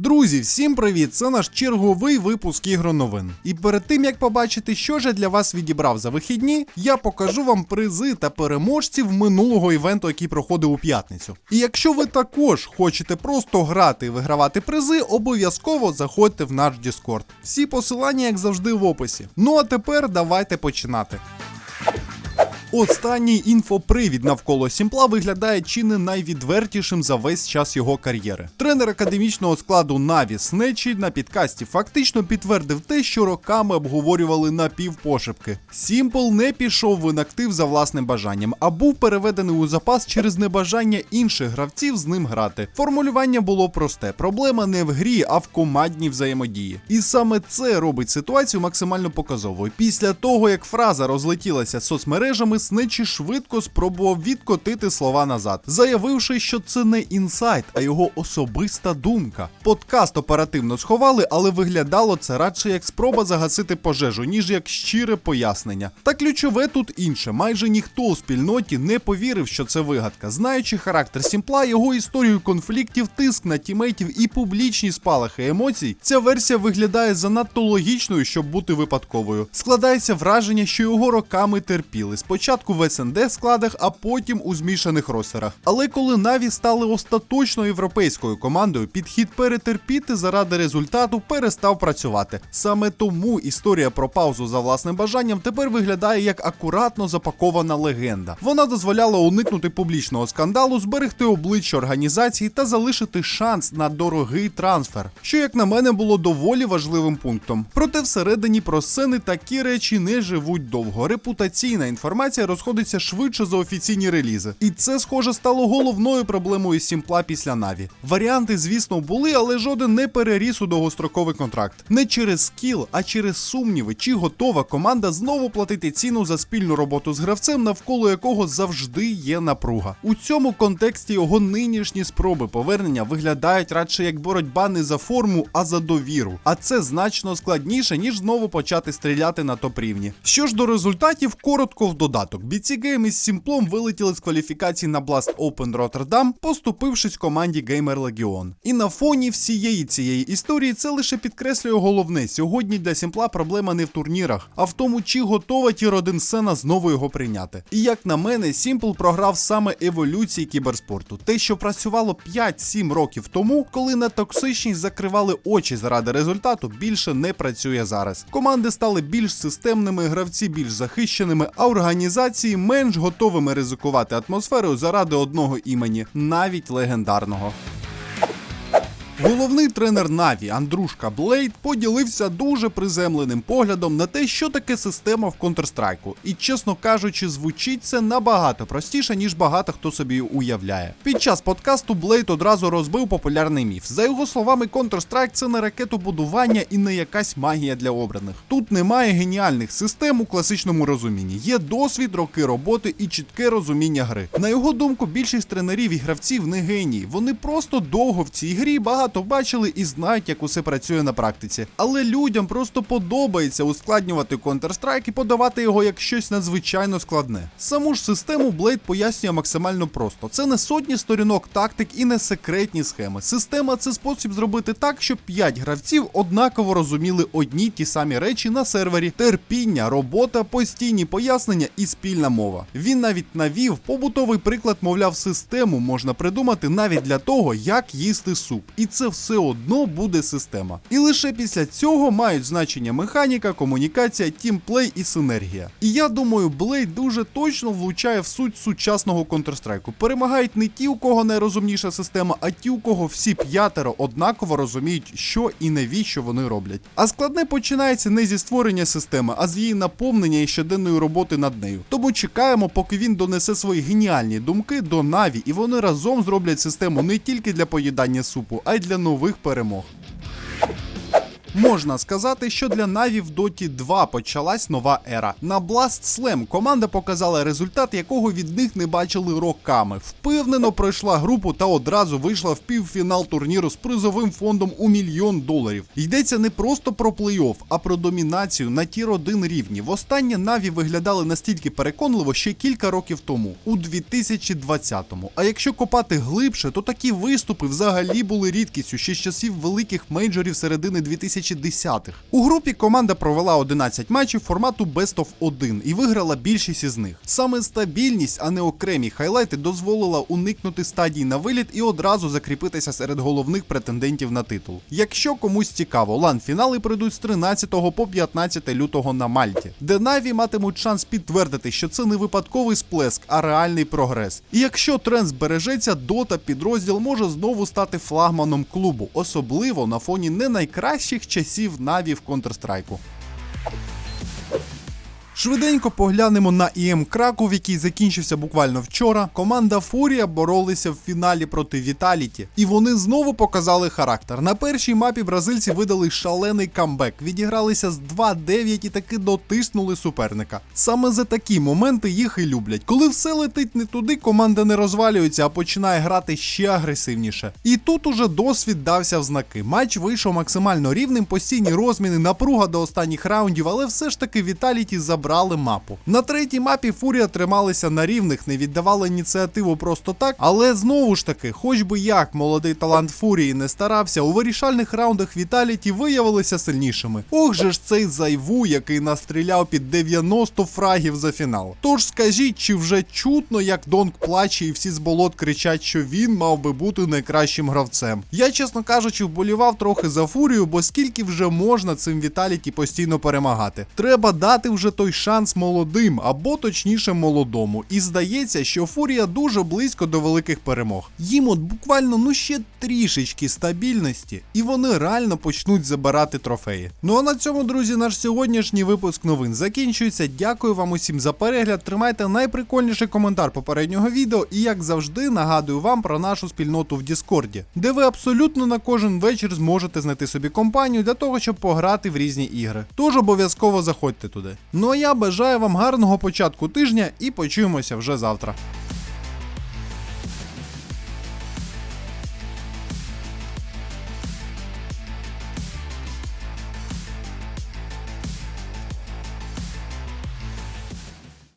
Друзі, всім привіт! Це наш черговий випуск ігроновин. І перед тим як побачити, що ж я для вас відібрав за вихідні, я покажу вам призи та переможців минулого івенту, який проходив у п'ятницю. І якщо ви також хочете просто грати і вигравати призи, обов'язково заходьте в наш Discord. Всі посилання, як завжди, в описі. Ну а тепер давайте починати. Останній інфопривід навколо Сімпла виглядає чи не найвідвертішим за весь час його кар'єри. Тренер академічного складу Наві Снечі на підкасті фактично підтвердив те, що роками обговорювали напівпошепки. Сімпл не пішов в інактив за власним бажанням, а був переведений у запас через небажання інших гравців з ним грати. Формулювання було просте: проблема не в грі, а в командній взаємодії. І саме це робить ситуацію максимально показовою. Після того, як фраза розлетілася соцмережами, Снечі швидко спробував відкотити слова назад, заявивши, що це не інсайт, а його особиста думка. Подкаст оперативно сховали, але виглядало це радше як спроба загасити пожежу, ніж як щире пояснення. Та ключове тут інше. Майже ніхто у спільноті не повірив, що це вигадка. Знаючи характер Сімпла, його історію конфліктів, тиск на тімейтів і публічні спалахи емоцій, ця версія виглядає занадто логічною, щоб бути випадковою. Складається враження, що його роками терпіли. Спочатку в СНД складах, а потім у змішаних ростерах. Але коли Наві стали остаточно європейською командою, підхід перетерпіти заради результату перестав працювати. Саме тому історія про паузу за власним бажанням тепер виглядає як акуратно запакована легенда. Вона дозволяла уникнути публічного скандалу, зберегти обличчя організації та залишити шанс на дорогий трансфер, що, як на мене, було доволі важливим пунктом. Проте всередині про сцени такі речі не живуть довго. Репутаційна інформація розходиться швидше за офіційні релізи. І це, схоже, стало головною проблемою Сімпла після Наві. Варіанти, звісно, були, але жоден не переріс у довгостроковий контракт. Не через скіл, а через сумніви, чи готова команда знову платити ціну за спільну роботу з гравцем, навколо якого завжди є напруга. У цьому контексті його нинішні спроби повернення виглядають радше як боротьба не за форму, а за довіру. А це значно складніше, ніж знову почати стріляти на топ-рівні. Що ж до результатів, коротко в додаток. BC Game із Сімплом вилетіли з кваліфікації на Blast Open Rotterdam, поступившись команді Gamer Legion. І на фоні всієї цієї історії це лише підкреслює головне: сьогодні для Сімпла проблема не в турнірах, а в тому, чи готова ті родин сцена знову його прийняти. І як на мене, Сімпл програв саме еволюції кіберспорту, те, що працювало 5-7 років тому, коли на токсичність закривали очі заради результату, більше не працює зараз. Команди стали більш системними, гравці більш захищеними, а організації менш готовими ризикувати атмосферою заради одного імені, навіть легендарного. Головний тренер Наві Андрушка Блейд поділився дуже приземленим поглядом на те, що таке система в Counter-Strike. І, чесно кажучи, звучить це набагато простіше, ніж багато хто собі уявляє. Під час подкасту Блейд одразу розбив популярний міф. За його словами, Counter-Strike це не ракетобудування і не якась магія для обраних. Тут немає геніальних систем у класичному розумінні. Є досвід, роки роботи і чітке розуміння гри. На його думку, більшість тренерів і гравців не генії. Вони просто довго в цій грі багато бачили і знають, як усе працює на практиці. Але людям просто подобається ускладнювати Counter-Strike і подавати його як щось надзвичайно складне. Саму ж систему Blade пояснює максимально просто: це не сотні сторінок тактик і не секретні схеми. Система це спосіб зробити так, щоб 5 гравців однаково розуміли одні ті самі речі на сервері: терпіння, робота, постійні пояснення і спільна мова. Він навіть навів побутовий приклад, мовляв, систему можна придумати навіть для того, як їсти суп. І це все одно буде система. І лише після цього мають значення механіка, комунікація, тімплей і синергія. І я думаю, Блейд дуже точно влучає в суть сучасного Counter-Strike. Перемагають не ті, у кого найрозумніша система, а ті, у кого всі п'ятеро однаково розуміють, що і навіщо вони роблять. А складне починається не зі створення системи, а з її наповнення і щоденної роботи над нею. Тому чекаємо, поки він донесе свої геніальні думки до Наві, і вони разом зроблять систему не тільки для поїдання супу, а й для нових перемог. Можна сказати, що для Наві в Доті 2 почалась нова ера. На Blast Slam команда показала результат, якого від них не бачили роками. Впевнено пройшла групу та одразу вийшла в півфінал турніру з призовим фондом у мільйон доларів. Йдеться не просто про плей-офф, а про домінацію на тір 1 рівні. Востаннє Наві виглядали настільки переконливо ще кілька років тому, у 2020-му. А якщо копати глибше, то такі виступи взагалі були рідкістю ще з часів великих мейджорів середини 2010-х. У групі команда провела 11 матчів формату Best of 1 і виграла більшість із них. Саме стабільність, а не окремі хайлайти, дозволила уникнути стадій на виліт і одразу закріпитися серед головних претендентів на титул. Якщо комусь цікаво, лан-фінали пройдуть з 13 по 15 лютого на Мальті, де Наві матимуть шанс підтвердити, що це не випадковий сплеск, а реальний прогрес. І якщо тренд збережеться, дота підрозділ може знову стати флагманом клубу, особливо на фоні не найкращих часів Наві в Counter-Strike. Швиденько поглянемо на ІМ Краков, який закінчився буквально вчора. Команда Фурія боролися в фіналі проти Віталіті, і вони знову показали характер. На першій мапі бразильці видали шалений камбек, відігралися з 2-9 і таки дотиснули суперника. Саме за такі моменти їх і люблять. Коли все летить не туди, команда не розвалюється, а починає грати ще агресивніше. І тут уже досвід дався в знаки. Матч вийшов максимально рівним, постійні розміни, напруга до останніх раундів, але все ж таки Віталіті забрали мапу. На третій мапі Фурія трималися на рівних, не віддавали ініціативу просто так. Але знову ж таки, хоч би як молодий талант Фурії не старався, у вирішальних раундах Віталіті виявилися сильнішими. Ох же ж цей зайву, який настріляв під 90 фрагів за фінал. Тож скажіть, чи вже чутно, як Донг плаче і всі з болот кричать, що він мав би бути найкращим гравцем. Я, чесно кажучи, вболівав трохи за фурію, бо скільки вже можна цим Віталіті постійно перемагати. Треба дати вже той шанс молодим, або точніше молодому. І здається, що Фурія дуже близько до великих перемог. Їм от буквально ну ще трішечки стабільності, і вони реально почнуть забирати трофеї. Ну а на цьому, друзі, наш сьогоднішній випуск новин закінчується. Дякую вам усім за перегляд. Тримайте найприкольніший коментар попереднього відео, і як завжди, нагадую вам про нашу спільноту в Діскорді, де ви абсолютно на кожен вечір зможете знайти собі компанію для того, щоб пограти в різні ігри. Тож обов'язково заходьте туди. Ну а я бажаю вам гарного початку тижня і почуємося вже завтра.